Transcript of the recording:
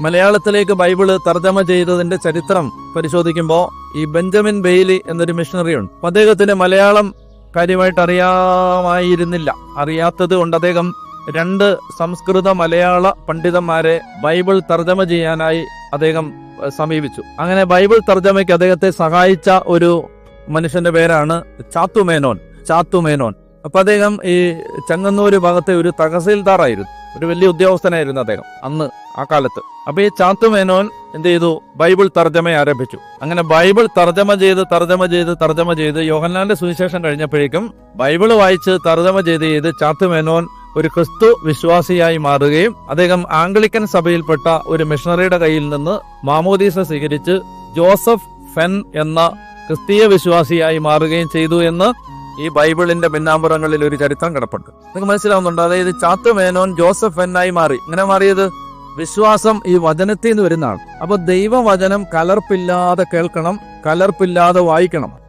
മലയാളത്തിലേക്ക് ബൈബിൾ തർജമ ചെയ്തതിന്റെ ചരിത്രം പരിശോധിക്കുമ്പോൾ ഈ ബെഞ്ചമിൻ ബെയ്ലി എന്നൊരു മിഷണറി ഉണ്ട്. അദ്ദേഹത്തിന് മലയാളം കാര്യമായിട്ട് അറിയാമായിരുന്നില്ല. അറിയാത്തത് കൊണ്ട് അദ്ദേഹം രണ്ട് സംസ്കൃത മലയാള പണ്ഡിതന്മാരെ ബൈബിൾ തർജമ ചെയ്യാനായി അദ്ദേഹം സമീപിച്ചു. അങ്ങനെ ബൈബിൾ തർജമയ്ക്ക് അദ്ദേഹത്തെ സഹായിച്ച ഒരു മനുഷ്യന്റെ പേരാണ് ചാത്തുമേനോൻ. ചാത്തുമേനോൻ. അപ്പൊ അദ്ദേഹം ഈ ചെങ്ങന്നൂര് ഭാഗത്തെ ഒരു തഹസീൽദാറായിരുന്നു. ഒരു വലിയ ഉദ്യോഗസ്ഥനായിരുന്നു അദ്ദേഹം. അന്ന് ആ കാലത്ത്. അപ്പൊ ഈ ചാത്തുമേനോൻ എന്ത് ചെയ്തു? ബൈബിൾ തർജമ ആരംഭിച്ചു. അങ്ങനെ ബൈബിൾ തർജമ ചെയ്ത് തർജമ ചെയ്ത് തർജമ ചെയ്ത് യോഹന്നാന്റെ സുവിശേഷം കഴിഞ്ഞപ്പോഴേക്കും ബൈബിൾ വായിച്ച് തർജമ ചെയ്ത് ചെയ്ത് ചാത്തുമേനോൻ ഒരു ക്രിസ്തു വിശ്വാസിയായി മാറുകയും അദ്ദേഹം ആംഗ്ലിക്കൻ സഭയിൽപ്പെട്ട ഒരു മിഷണറിയുടെ കയ്യിൽ നിന്ന് മാമോദീസ സ്വീകരിച്ച് ജോസഫ് ഫെൻ എന്ന ക്രിസ്തീയ വിശ്വാസിയായി മാറുകയും ചെയ്തു എന്ന് ഈ ബൈബിളിന്റെ പിന്നാമ്പുറങ്ങളിൽ ഒരു ചരിത്രം കിടപ്പുണ്ട്. നിങ്ങൾക്ക് മനസ്സിലാവുന്നുണ്ട്? അതായത് ചാത്തു മേനോൻ ജോസഫ് എന്നായി മാറി. ഇങ്ങനെ മാറിയത്? വിശ്വാസം ഈ വചനത്തിൽ നിന്ന് വരുന്നതാണ്. അപ്പൊ ദൈവവചനം കലർപ്പില്ലാതെ കേൾക്കണം കലർപ്പില്ലാതെ വായിക്കണം.